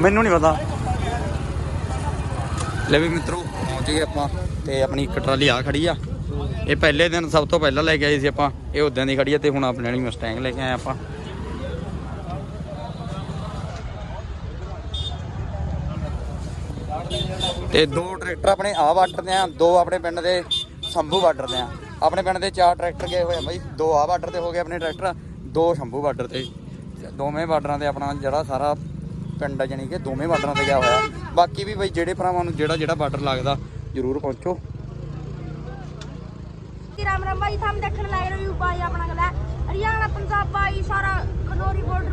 ਮੈਨੂੰ ਨਹੀਂ ਪਤਾ। ਲੈ ਵੀ ਮਿੱਤਰੋ, ਪਹੁੰਚ ਗਏ ਆਪਾਂ ਤੇ ਆਪਣੀ ਇੱਕ ਟਰਾਲੀ ਆ ਖੜੀ ਆ। ਇਹ ਪਹਿਲੇ ਦਿਨ ਸਭ ਤੋਂ ਪਹਿਲਾਂ ਲੈ ਕੇ ਆਏ ਸੀ ਆਪਾਂ, ਇਹ ਉਦਾਂ ਦੀ ਖੜੀ ਆ ਤੇ ਹੁਣ ਆਪਣੇ ਵਾਲੀ ਮਸਟੈਂਗ ਲੈ ਕੇ ਆਏ ਆਪਾਂ। ਤੇ ਦੋ ਟਰੈਕਟਰ ਆਪਣੇ ਆ ਬਾਰਡਰ ਤੇ ਆ, ਦੋ ਆਪਣੇ ਪਿੰਡ ਦੇ ਸ਼ੰਭੂ ਬਾਰਡਰ ਤੇ ਆ। ਆਪਣੇ ਪਿੰਡ ਦੇ ਚਾਰ ਟਰੈਕਟਰ ਗਏ ਹੋਏ ਆ ਬਾਈ, ਦੋ ਆ ਬਾਰਡਰ ਤੇ ਹੋ ਗਏ ਆਪਣੇ ਟਰੈਕਟਰ, ਦੋ ਸ਼ੰਭੂ ਬਾਰਡਰ ਤੇ। ਦੋਵੇਂ ਬਾਰਡਰਾਂ ਤੇ ਆਪਣਾ ਜਿਹੜਾ ਸਾਰਾ ਪਿੰਡ ਆ ਜਾਣੀ ਕਿ ਦੋਵੇਂ ਬਾਰਡਰਾਂ ਤੇ ਗਿਆ ਹੋਇਆ। ਬਾਕੀ ਵੀ ਬਾਈ ਜਿਹੜੇ ਭਰਾਵਾਂ ਨੂੰ ਜਿਹੜਾ ਜਿਹੜਾ ਬਾਰਡਰ ਲੱਗਦਾ, ਜਰੂਰ ਪਹੁੰਚੋ। ਰਾਮ ਰਾਮ ਭਾਈ ਥਾਮ ਦੇਖਣ ਲੱਗ ਰਹੇ ਹੋ ਭਾਈ ਆਪਣਾ ਗਲਾ ਹਰਿਆਣਾ, ਪੰਜਾਬ ਭਾਈ ਸਾਰਾ ਖਨੌਰੀ ਬਾਰਡਰ